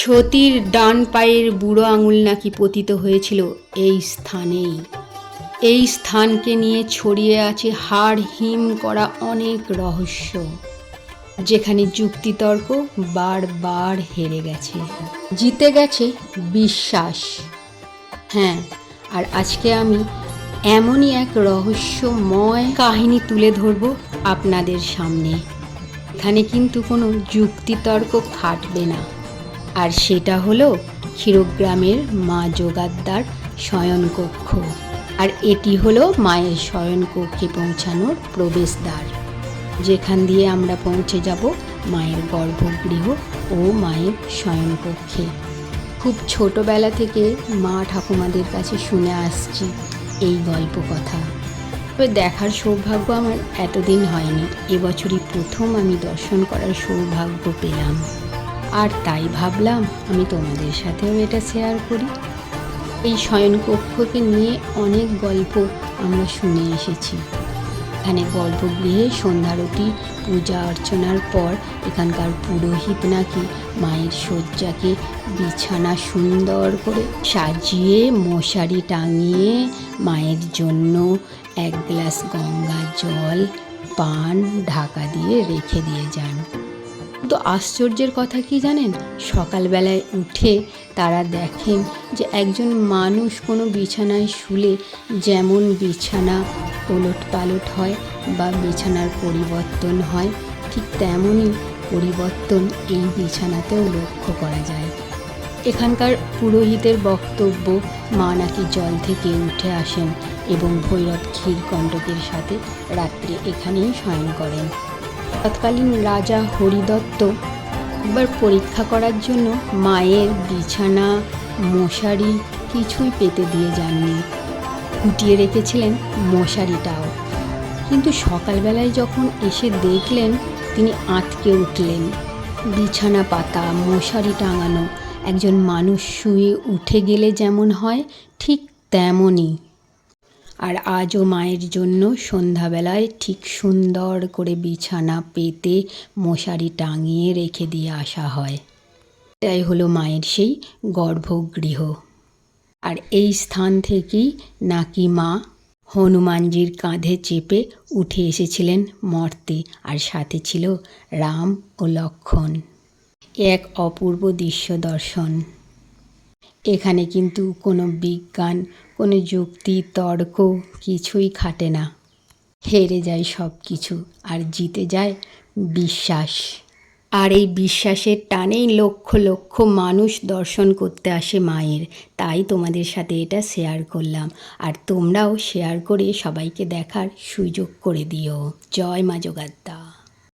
সতীর ডান পায়ের বুড়ো আঙুল নাকি পতিত হয়েছিল এই স্থানেই। এই স্থানকে নিয়ে ছড়িয়ে আছে হাড় হিম করা অনেক রহস্য, যেখানে যুক্তিতর্ক বারবার হেরে গেছে। জিতে গেছে বিশ্বাস। হ্যাঁ আর আজকে আমি এমনই এক রহস্যময় কাহিনী তুলে ধরব আপনাদের সামনে। এখানে কিন্তু কোনো যুক্তিতর্ক খাটবে না। আর সেটা হলো ক্ষীরগ্রামের মা যোগাদ্দার শয়নকক্ষ। আর এটি হলো মায়ের শয়নকক্ষে পৌঁছানোর প্রবেশদ্বার, যেখান দিয়ে আমরা পৌঁছে যাব মায়ের গর্ভগৃহ ও মায়ের শয়নকক্ষে। খুব ছোটবেলা থেকে মা ঠাকুমাদের কাছে শুনে আসছি এই গল্প কথা। তবে দেখার সৌভাগ্য আমার এতদিন হয়নি। এবছরই প্রথম আমি দর্শন করার সৌভাগ্য পেলাম। আর তাই ভাবলাম আমি তোমাদের সাথেও এটা শেয়ার করি। এই শয়নকক্ষকে নিয়ে অনেক গল্প আমরা শুনে এসেছি। এখানে গর্ভগৃহে সন্ধ্যারতি পূজা অর্চনার পর এখানকার পুরোহিত নাকি মায়ের শয্যাকে বিছানা সুন্দর করে সাজিয়ে, মশারি টাঙিয়ে, মায়ের জন্য এক গ্লাস গঙ্গা জল, পান, ঢাকা দিয়ে রেখে দিয়ে যান। তো আশ্চর্যের কথা কি জানেন? সকালবেলায় উঠে তারা দেখেন যে একজন মানুষ কোনো বিছানায় শুলে যেমন বিছানা ওলট পালট হয় বা বিছানার পরিবর্তন হয়, ঠিক তেমনই পরিবর্তন এই বিছানাতেও লক্ষ্য করা যায়। এখানকার পুরোহিতের বক্তব্য, মা নাকি জল থেকে উঠে আসেন এবং ভৈরব ক্ষীরকণ্টকের সাথে রাত্রে এখানেই শয়ন করেন। তৎকালীন রাজা হরিদত্ত একবার পরীক্ষা করার জন্য মায়ের বিছানা, মশারি কিছুই পেতে দিয়ে যাননি। গুটিয়ে রেখেছিলেন মশারিটাও। কিন্তু সকালবেলায় যখন এসে দেখলেন, তিনি আঁতকে উঠলেন। বিছানা পাতা, মশারি টাঙানো, একজন মানুষ শুয়ে উঠে গেলে যেমন হয়, ঠিক তেমনই। আর আজও মায়ের জন্য সন্ধ্যাবেলায় ঠিক সুন্দর করে বিছানা পেতে মশারি টাঙিয়ে রেখে দিয়ে আসা হয়। এটাই হলো মায়ের সেই গর্ভগৃহ। আর এই স্থান থেকেই নাকি মা হনুমানজির কাঁধে চেপে উঠে এসেছিলেন মর্তে, আর সাথে ছিল রাম ও লক্ষণ। এক অপূর্ব দৃশ্য দর্শন। এখানে কিন্তু কোনো বিজ্ঞান কোনো যুক্তি, তর্ক কিছুই খাটে না। হেরে যায় সব কিছু আর জিতে যায় বিশ্বাস। আর এই বিশ্বাসের টানেই লক্ষ লক্ষ মানুষ দর্শন করতে আসে মায়ের। তাই তোমাদের সাথে এটা শেয়ার করলাম। আর তোমরাও শেয়ার করে সবাইকে দেখার সুযোগ করে দিও। জয় মা যোগাদ্দা